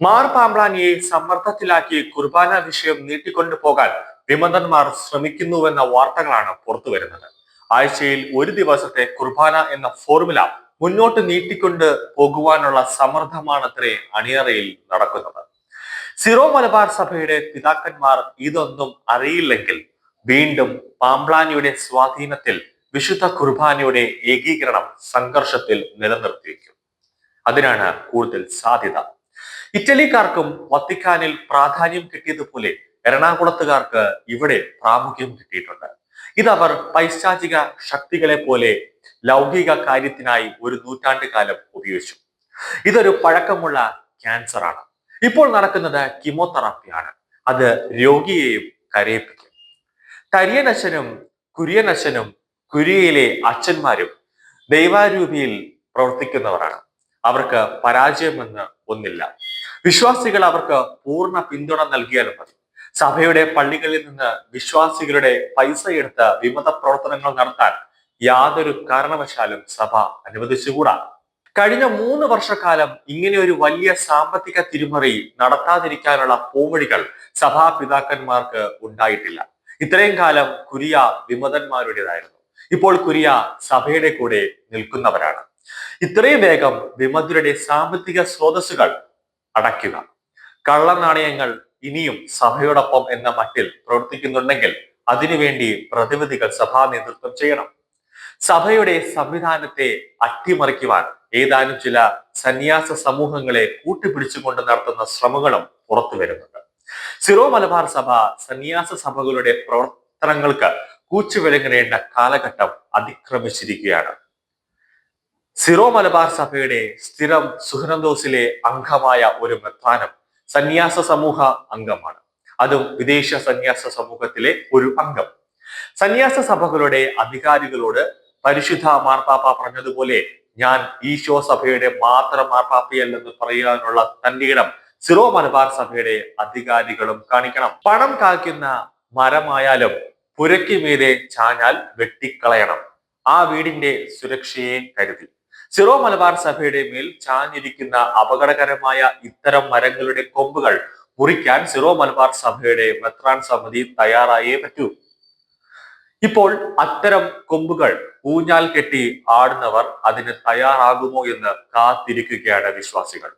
മാർ പാമ്പ്ലാനിയെ സമ്മർദ്ദത്തിലാക്കി കുർബാന വിഷയം നീട്ടിക്കൊണ്ടു പോകാൻ വിമതന്മാർ ശ്രമിക്കുന്നുവെന്ന വാർത്തകളാണ് പുറത്തുവരുന്നത്. ആഴ്ചയിൽ ഒരു ദിവസത്തെ കുർബാന എന്ന ഫോർമുല മുന്നോട്ട് നീട്ടിക്കൊണ്ട് പോകുവാനുള്ള സമ്മർദ്ദമാണത്രേ അണിയറയിൽ നടക്കുന്നത്. സിറോ മലബാർ സഭയുടെ പിതാക്കന്മാർ ഇതൊന്നും അറിയില്ലെങ്കിൽ വീണ്ടും പാമ്പ്ലാനിയുടെ സ്വാധീനത്തിൽ വിശുദ്ധ കുർബാനയുടെ ഏകീകരണം സംഘർഷത്തിൽ നിലനിർത്തിയിരിക്കും. അതിനാണ് കൂടുതൽ സാധ്യത ഇറ്റലിക്കാർക്കും വത്തിക്കാനിൽ പ്രാധാന്യം കിട്ടിയതുപോലെ എറണാകുളത്തുകാർക്ക് ഇവിടെ പ്രാമുഖ്യം കിട്ടിയിട്ടുണ്ട്. ഇതവർ പൈശാചിക ശക്തികളെ പോലെ ലൗകിക കാര്യത്തിനായി ഒരു നൂറ്റാണ്ട് കാലം ഉപയോഗിച്ചു. ഇതൊരു പഴക്കമുള്ള ക്യാൻസർ ആണ് ഇപ്പോൾ നടക്കുന്നത് കീമോതെറാപ്പിയാണ്. അത് രോഗിയെയും കരയിപ്പിക്കും. തരിയനശനും കുര്യനശനും കുര്യയിലെ അച്ഛന്മാരും ദൈവാരൂപിയിൽ പ്രവർത്തിക്കുന്നവരാണ്. അവർക്ക് പരാജയമെന്ന് ഒന്നില്ല. വിശ്വാസികൾ അവർക്ക് പൂർണ പിന്തുണ നൽകിയാലും മതി. സഭയുടെ പള്ളികളിൽ നിന്ന് വിശ്വാസികളുടെ പൈസ എടുത്ത് വിമത പ്രവർത്തനങ്ങൾ നടത്താൻ യാതൊരു കാരണവശാലും സഭ അനുവദിച്ചുകൂടാ. കഴിഞ്ഞ മൂന്ന് വർഷക്കാലം ഇങ്ങനെ ഒരു വലിയ സാമ്പത്തിക തിരിമറി നടത്താതിരിക്കാനുള്ള പോംവഴികൾ സഭാ പിതാക്കന്മാർക്ക് ഉണ്ടായിട്ടില്ല. ഇത്രയും കാലം കുരിയ വിമതന്മാരുടേതായിരുന്നു. ഇപ്പോൾ കുരിയ സഭയുടെ കൂടെ നിൽക്കുന്നവരാണ്. ഇത്രയും വേഗം വിമതരുടെ സാമ്പത്തിക സ്രോതസ്സുകൾ അടയ്ക്കുക. കള്ളനാണയങ്ങൾ ഇനിയും സഭയോടൊപ്പം എന്ന മട്ടിൽ പ്രവർത്തിക്കുന്നുണ്ടെങ്കിൽ അതിനുവേണ്ടി പ്രതിവിധികൾ സഭാ നേതൃത്വം ചെയ്യണം. സഭയുടെ സംവിധാനത്തെ അട്ടിമറിക്കുവാൻ ഏതാനും ചില സന്യാസ സമൂഹങ്ങളെ കൂട്ടിപ്പിടിച്ചുകൊണ്ട് നടത്തുന്ന ശ്രമങ്ങളും പുറത്തു വരുന്നുണ്ട്. സിറോ മലബാർ സഭ സന്യാസ സഭകളുടെ പ്രവർത്തനങ്ങൾക്ക് കൂച്ചുവിലങ്ങേണ്ട കാലഘട്ടം അതിക്രമിച്ചിരിക്കുകയാണ്. സിറോ മലബാർ സഭയുടെ സ്ഥിരം സുഹനന്തോസിലെ അംഗമായ ഒരു മെത്രാനം സന്യാസ സമൂഹ അംഗമാണ്. അതും വിദേശ സന്യാസ സമൂഹത്തിലെ ഒരു അംഗം. സന്യാസ സഭകളുടെ അധികാരികളോട് പരിശുദ്ധ മാർപ്പാപ്പ പറഞ്ഞതുപോലെ ഞാൻ ഈശോ സഭയുടെ മാത്രം മാർപ്പാപ്പയല്ലെന്ന് പറയാനുള്ള തന്റെ ഇടം സിറോ മലബാർ സഭയുടെ അധികാരികളും കാണിക്കണം. പണം കാക്കുന്ന മരമായാലും പുരയ്ക്ക് മീതെ ചാഞ്ഞാൽ വെട്ടിക്കളയണം. ആ വീടിന്റെ സുരക്ഷയെ കരുതി. സിറോ മലബാർ സഭയുടെ മേൽ ചാഞ്ഞിരിക്കുന്ന അപകടകരമായ ഇത്തരം മരങ്ങളുടെ കൊമ്പുകൾ മുറിക്കാൻ സിറോ മലബാർ സഭയുടെ മെത്രാൻ സമിതി തയ്യാറായേ പറ്റൂ. ഇപ്പോൾ അത്തരം കൊമ്പുകൾ ഊഞ്ഞാൽ കെട്ടി ആടുന്നവർ അതിന് തയ്യാറാകുമോ എന്ന് കാത്തിരിക്കുകയാണ് വിശ്വാസികൾ.